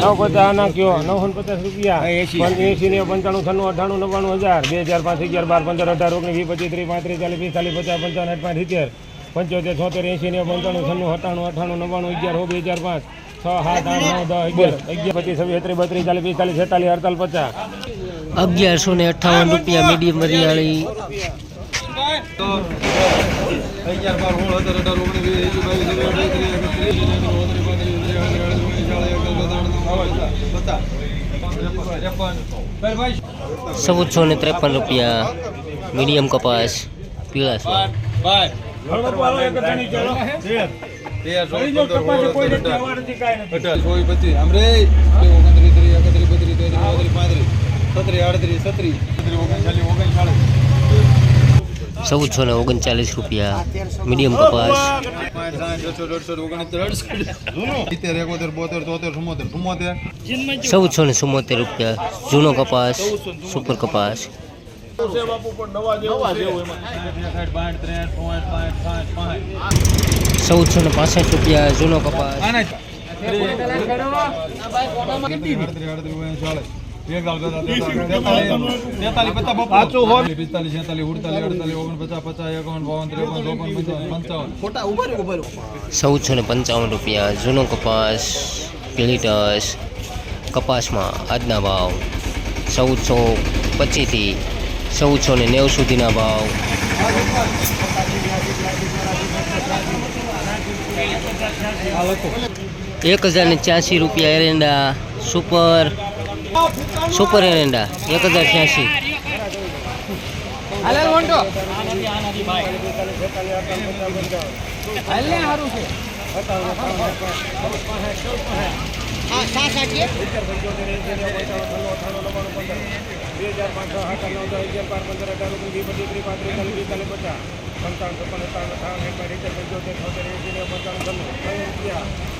નવ પચાસ નાખ્યો નવસો ને પચાસ રૂપિયા. એસી. ને પંચાણું છન્નું અઠાણું નવ્વાણું હજાર. બે હજાર પાંચ અગિયાર બાર પંદર અઢાર ઓગણીસ વીસ પચીસ ત્રીસ પાંત્રીસ ચાલીસ પિસ્તાલીસ પચાસ પંચાવન આઠ પાંચ સિત્તેર પંચોતેર છોતેર એસી ને પંચાણું છન્નું અઠાણું અઠાણું નવ્વાણું અગિયાર હો બે હજાર પાંચ. છ સાત આઠ નવ દસ અગિયાર અગિયાર પચીસ છવ્વીસ ત્રીસ બત્રીસ ચાલીસ પિસ્તાલીસ છેતાલીસ અડતાલીસ પચાસ. અગિયારસો ને અઠાવન રૂપિયા મીડિયમ વરિયાળી અગિયાર બાર સોળ હજાર અઢાર ઓગણીસ એકત્રીસ ચૌદસો ને ત્રેપન રૂપિયા મીડિયમ કપાસ પીળાશ ચૌદસો ને ઓગણચાલીસ રૂપિયા મીડિયમ કપાસ. સિત્તેર એકોતેર બોતેર તોતેર ચુમ્મોતેર ચુમ્મોતેર ને ચુમ્મોતેર રૂપિયા જૂનો કપાસ સુપર કપાસ ચૌદસો ને પાસઠ રૂપિયા જૂનો કપાસ ચૌદસો ને પંચાવન રૂપિયા જૂનો કપાસ, પીલીટસ, કપાસમાં આજના ભાવ ચૌદસો પચીસથી ચૌદસો ને નેવું સુધીના ભાવ. એક હજાર ને રૂપિયા એરેન્ડા સુપર સુપર એરંડા એક હજાર છ્યાસી બે હજાર પાંચ આઠ નવ દસ અગિયાર બાર પંદર અઢાર ઓગણીસ પચીસ ત્રીસ પાંત્રીસ ચાલીસ પિસ્તાલીસ પચાસ પંચાવન છપ્પન સત્તાવન અઠાવન એકાવન એકર પંચોતેર છોતેર એસી ત્રણ રૂપિયા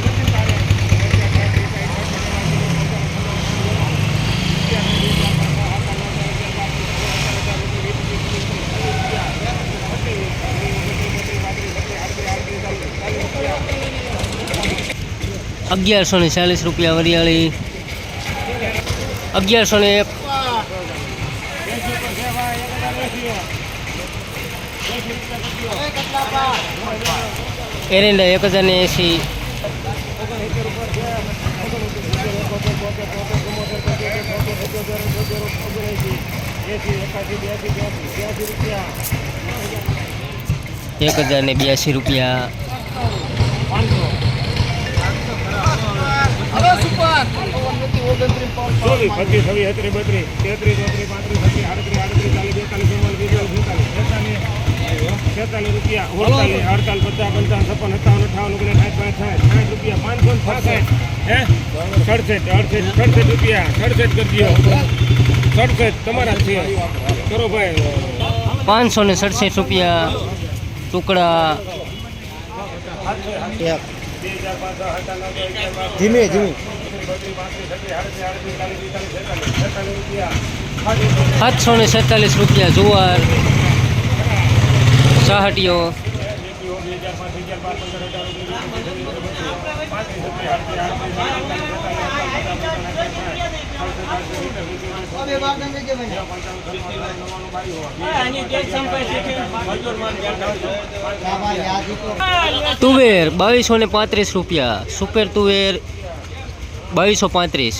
અગિયારસો ને ચાલીસ રૂપિયા વરિયાળી. અગિયારસો ને એક. એરિંડા એક હજાર ને એંસી એક હજાર ને બ્યાસી રૂપિયા. ચોવીસ પચીસ છવ્વીસ સત્રીસ બત્રીસ તેત્રીસ ચોત્રીસ પાંત્રીસ છત્રીસ આડત્રીસ આડત્રીસ ચાલીસ બેતાલીસ ચુમ્માલીસ પિસ્તાલીસ છેતાલીસ છેતાલીસ રૂપિયા ઓગણચાલીસ અડતાલીસ પચાસ પંચાવન છપ્પન સત્તાવન અઠાવન ઓગણીસ સાઠ પાંચ સાઠ સાઠ રૂપિયા પાંચસો છાસઠ હે? સડસઠ અડસઠ સડસઠ રૂપિયા સડસઠ કરજો સડસઠ તમારા જ છે. કરો ભાઈ. પાંચસો ને સડસઠ રૂપિયા ટુકડા. ધીમે ધીમે. સાતસો ને છેતાલીસ રૂપિયા જુવાર સાહટીઓ. તુવેર બાવીસો ને પાંત્રીસ રૂપિયા સુપર તુવેર બાવીસો પાંત્રીસ.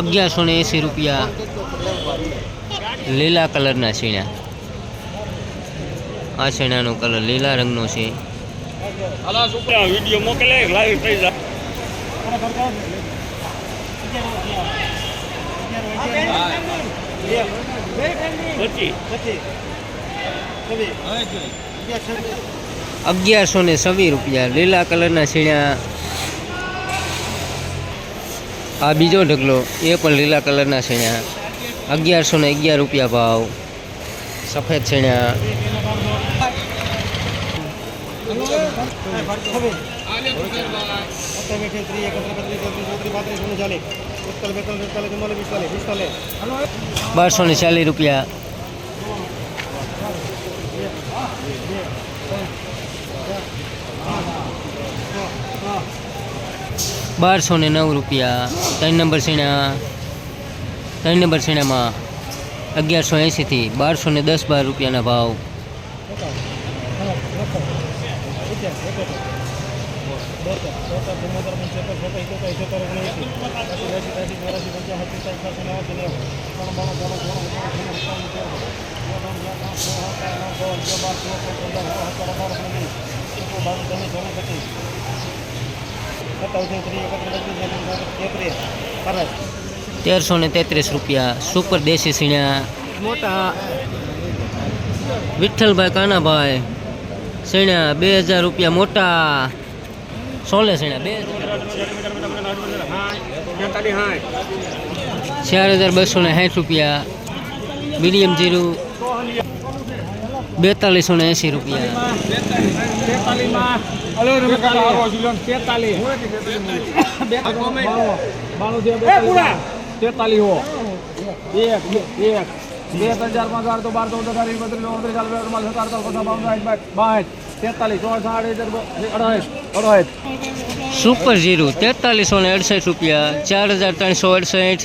અગિયારસો ને એંસી રૂપિયા લીલા કલરના છીણા. આ છીણાનો કલર લીલા રંગનો છે. અગિયારસો ને છવ્વીસ રૂપિયા લીલા કલરના છીણા આ બીજો ઢગલો, એ પણ લીલા કલરના છેણ્યા. અગિયારસો ને અગિયાર રૂપિયા ભાવ. સફેદ છેણ્યા. બારસો ને ચાલીસ રૂપિયા. બારસો ને નવ રૂપિયા, ત્રણ નંબર સીણા, ત્રણ નંબર સીણામાં અગિયારસો એંશીથી બારસો ને દસ બાર રૂપિયાના ભાવ. તેરસો ને તેત્રીસ રૂપિયા સુપર દેશી સીણા. મોટા. વિઠ્ઠલભાઈ કાનાભાઈ સીણા બે હજાર રૂપિયા મોટા. સોલે સીણા બે ચાર હજાર બસો ને સાઠ રૂપિયા. મીડિયમ જીરું. બેતાલીસો ને એંશી રૂપિયા. તેતાલીસ હો એક એક બે હજાર આઠ તો બાર ચૌદ અઢાર વીસ બત્રીસ ચોત્રીસ ચાલીસ અડતાલીસ પચાસ બાવન બાઠ તેતાલીસ ચોળ સાઠ અઢાઈસ અઢાઈસ સુપર જીરું, તેતાલીસો ને અડસઠ રૂપિયા, ચાર હજાર ત્રણસો અડસઠ.